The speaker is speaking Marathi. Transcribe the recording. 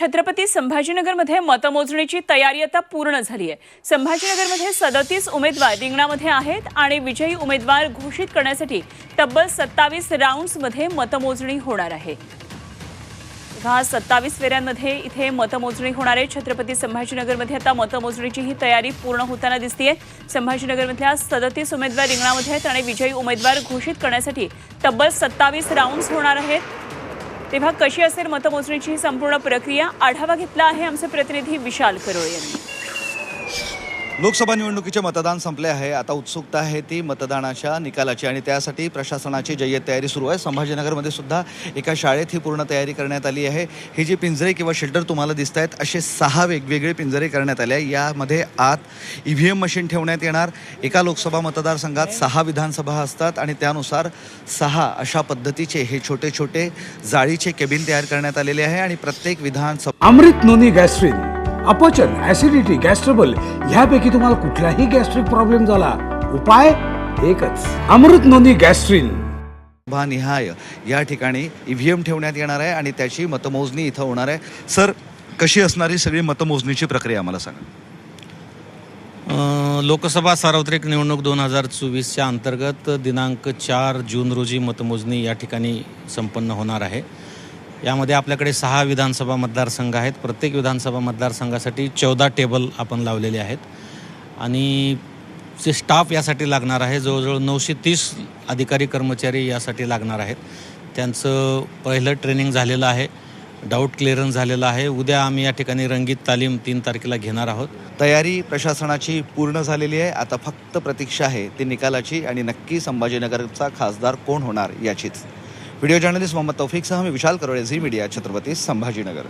छत्रपती संभाजीनगरमध्ये मतमोजणीची तयारी आता पूर्ण झाली आहे. संभाजीनगरमध्ये सदतीस उमेदवार रिंगणामध्ये आहेत आणि विजयी उमेदवार घोषित करण्यासाठी तब्बल सत्तावीस राऊंड्समध्ये मतमोजणी होणार आहे. हा सत्तावीस फेऱ्यांमध्ये इथे मतमोजणी होणार आहे. छत्रपती संभाजीनगरमध्ये आता मतमोजणीची ही तयारी पूर्ण होताना दिसतीये. संभाजीनगरमधल्या सदतीस उमेदवार रिंगणामध्ये आहेत आणि विजयी उमेदवार घोषित करण्यासाठी तब्बल सत्तावीस राऊंड्स होणार आहेत. तेव्हा कशी असेल मतमोजणीची ही संपूर्ण प्रक्रिया आढावा घेतला आहे आमचे प्रतिनिधी विशाल करोळे यांनी. लोकसभा निवडणुकीचे मतदान संपले आहे. आता उत्सुकता आहे ती मतदानाच्या निकालाची आणि त्यासाठी प्रशासनाची जय्यत तयारी सुरू आहे. संभाजीनगरमध्ये सुद्धा एका शाळेत ही पूर्ण तयारी करण्यात आली आहे. ही जी पिंजरे किंवा शेल्टर तुम्हाला दिसत आहेत असे सहा वेगवेगळे पिंजरे करण्यात आले आहे. यामध्ये आत ई व्ही एम मशीन ठेवण्यात येणार. एका लोकसभा मतदारसंघात सहा विधानसभा असतात आणि त्यानुसार सहा अशा पद्धतीचे हे छोटे छोटे जाळीचे केबिन तयार करण्यात आलेले आहे आणि प्रत्येक विधानसभा अमृत नोनी गॅस्ट्रीन अपचन ऍसिडिटी गॅस्ट्रबल ह्यापैकी तुम्हाला कुठलाही गॅस्ट्रिक प्रॉब्लेम झाला. उपाय एकच. अमृत नोनी गॅस्ट्रिन निहाय. या ठिकाणी ई व्ही एम ठेवण्यात येणार आहे आणि त्याची मतमोजणी इथं होणार आहे. सर कशी असणारी सगळी मतमोजणीची प्रक्रिया आम्हाला सांगा. अ, लोकसभा सार्वत्रिक निवडणूक दोन हजार चोवीसच्या अंतर्गत दिनांक चार जून रोजी मतमोजणी या ठिकाणी संपन्न होणार आहे. यामध्ये आपल्याकडे सहा विधानसभा मतदारसंघ आहेत. प्रत्येक विधानसभा मतदारसंघासाठी चौदा टेबल आपण लावलेले आहेत. आणि जे स्टाफ यासाठी लागणार आहे जवळजवळ नऊशे तीस अधिकारी कर्मचारी यासाठी लागणार आहेत. त्यांचं पहिलं ट्रेनिंग झालेलं आहे. डाऊट क्लिअरन्स झालेलं आहे. उद्या आम्ही या ठिकाणी रंगीत तालीम तीन तारखेला घेणार आहोत. तयारी प्रशासनाची पूर्ण झालेली आहे. आता फक्त प्रतीक्षा आहे ती निकालाची आणि नक्की संभाजीनगरचा खासदार कोण होणार याचीच. व्हिडिओ जर्नलिस्ट मोहम्मद तौफिकसह मी विशाल करोळे झी मीडिया छत्रपती संभाजीनगर